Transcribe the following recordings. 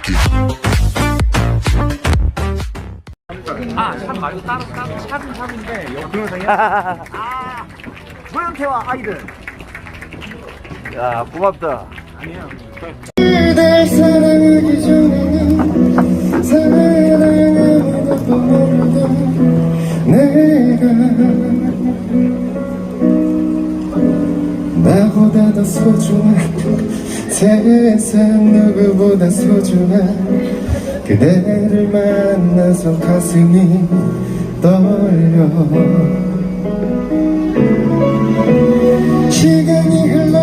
like it. 아, 샵 말고 따로 따로 샵은 샵인데 여 동영상이야? 아, 소영태와 아이들. 야 고맙다 내가 나보다 더 소중한 세상 누구보다 소중한 그대를 만나서 가슴이 떨려. 시간이 흘러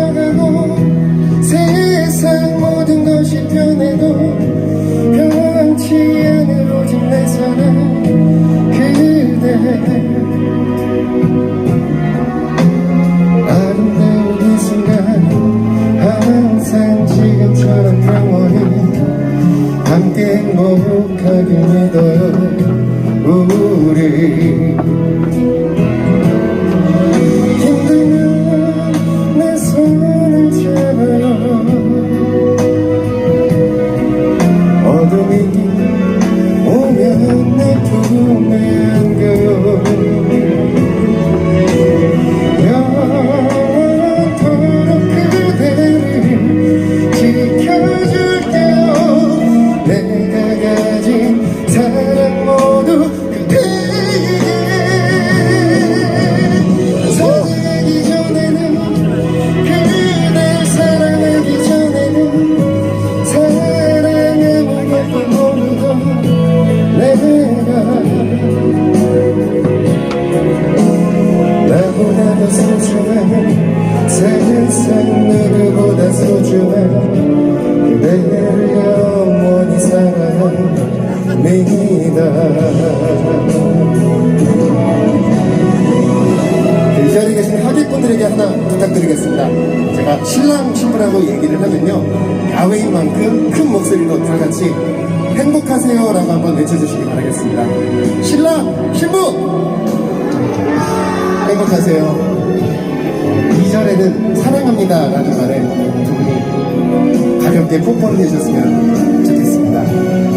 다 같이 행복하세요라고 한번 외쳐주시기 바라겠습니다. 신랑, 신부! 행복하세요. 2절에는 사랑합니다라는 말에 두 분이 가볍게 뽀뽀를 해주셨으면 좋겠습니다.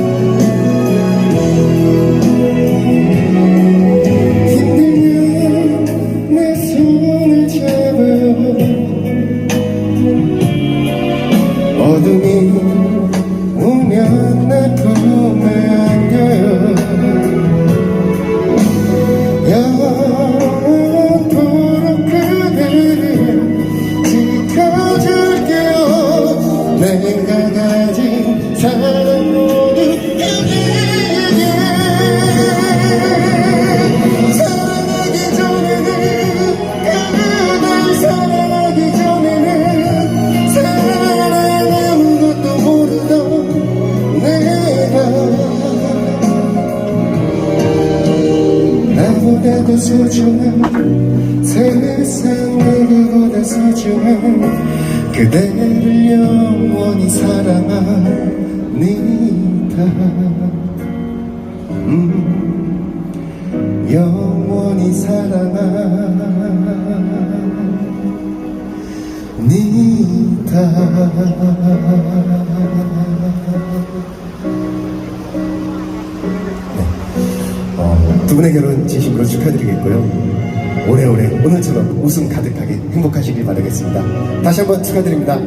소중한 세상 누구보다 소중한 그대를 영원히 사랑합니다 음, 영원히 사랑합니다 분의 결혼 진심으로 축하드리겠고요. 오래오래 오늘처럼 웃음 가득하게 행복하시길 바라겠습니다. 다시 한번 축하드립니다.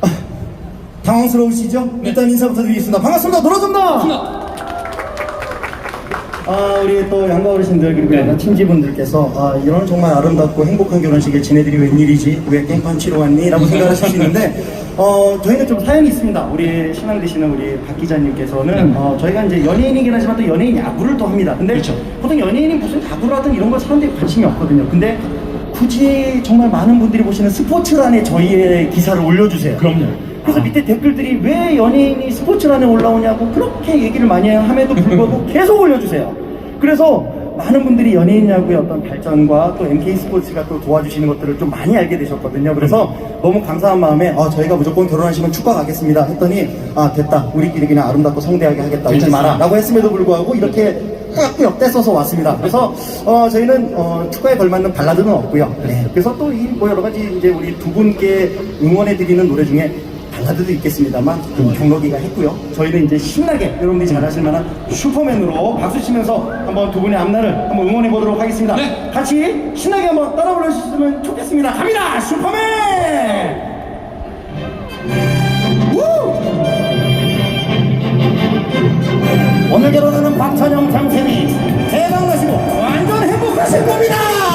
아, 당황스러우시죠? 일단 인사부터 드리겠습니다. 반갑습니다. 노라조입니다. 아, 우리 또 양가 어르신들 그리고 양가 친지분들께서 아, 이런 정말 아름답고 행복한 결혼식을 지내드리 웬일이지 왜 깽판 치러 왔니? 라고 생각하실 수 있는데 어, 저희는 좀 사연이 있습니다. 우리 신앙 되시는 우리 박 기자님께서는 어, 저희가 이제 연예인이긴 하지만 또 연예인 야구를 또 합니다. 근데 보통 연예인이 무슨 야구를 하든 이런 거 사람들이 관심이 없거든요. 근데 굳이 정말 많은 분들이 보시는 스포츠란에 저희의 기사를 올려주세요. 그럼요. 그래서 밑에 댓글들이 왜 연예인이 스포츠란에 올라오냐고 그렇게 얘기를 많이 함에도 불구하고 계속 올려주세요. 그래서 많은 분들이 연예인 야구의 어떤 발전과 또 MK 스포츠가 또 도와주시는 것들을 좀 많이 알게 되셨거든요. 그래서 너무 감사한 마음에 아, 저희가 무조건 결혼하시면 축가 가겠습니다 했더니 아 됐다 우리끼리 그냥 아름답고 성대하게 하겠다 울지 마라 라고 했음에도 불구하고 이렇게 꾸역꾸역 떼써서 왔습니다. 그래서 어, 저희는 어, 축가에 걸맞는 발라드는 없고요. 네. 그래서 또 이 뭐 여러 가지 이제 우리 두 분께 응원해 드리는 노래 중에 발라드도 있겠습니다만 그 경록이가 했고요. 저희는 이제 신나게 여러분들이 잘 아실 만한 슈퍼맨으로 박수 치면서 한번 두 분의 앞날을 한번 응원해 보도록 하겠습니다. 같이 신나게 한번 따라 불러주시면 좋겠습니다. 갑니다, 슈퍼맨! 우! 오늘 결혼하는 박찬영 장세미 대박 나시고 완전 행복하실 겁니다.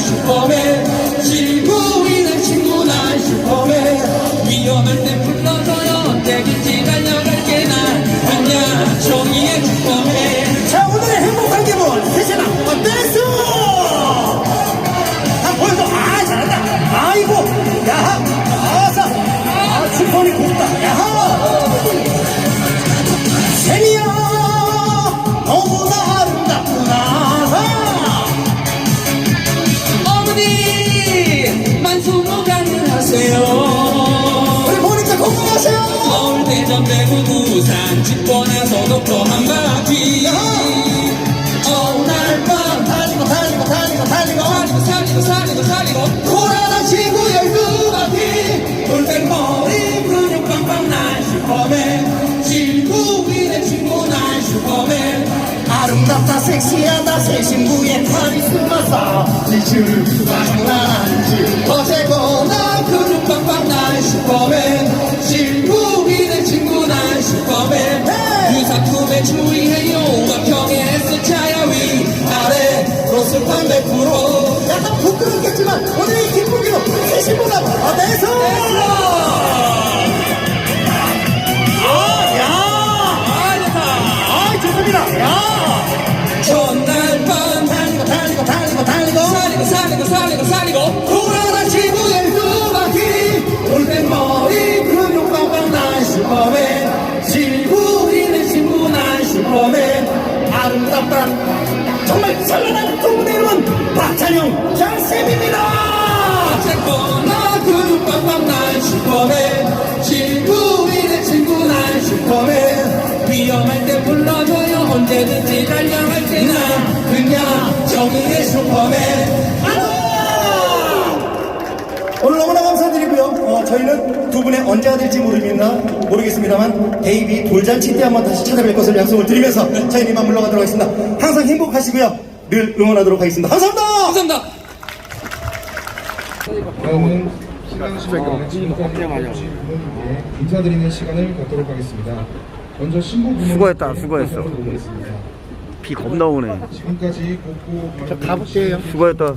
슈퍼맨 지구인의 친구 난 슈퍼맨 독도 한 바퀴. 어, 오늘 밤 달리고 달리고 달리고 달리고. 살리고 살리고 살리고 살리고. 돌아다 지구 열두 바퀴 돌백 머리 근육 빵빵 난 슈퍼맨. 지구인의 친구 난 슈퍼맨. 아름답다 섹시하다 새 신부의 카리스마사 지주가 장난 아니지. 어제거나 근육 빵빵 난 슈퍼맨 주의해요. 우각형의 S차야 위. 아래 로스판 100% 약간 부끄럽겠지만 오늘 이 기쁘기로 새 신부가 어때서? 난 슈퍼맨 아름답다 정말 찬란한 두 분의 이름은 박찬영 장쌤입니다. 어쨌거나 근육 빵빵 난 슈퍼맨 지구인의 친구 난 슈퍼맨. 위험할 때 불러줘요 언제든지 달려갈 때난 그냥 정의의 슈퍼맨 오늘 너무나 감사드리고요 어, 저희는 두 분의 언제가 될지 모르겠나 모르겠습니다만 데이비 돌잔치 때 한번 다시 찾아뵐 것을 약속을 드리면서 저희는 이만 물러가도록 하겠습니다 항상 행복하시고요 늘 응원하도록 하겠습니다 감사합니다 감사합니다 다음은 인사드리는 시간을 갖도록 하겠습니다. 먼저 신부 부모님 수고했다, 수고했어. 비 겁나 오네. 지금까지 곱고 가볼게요. 수고했다.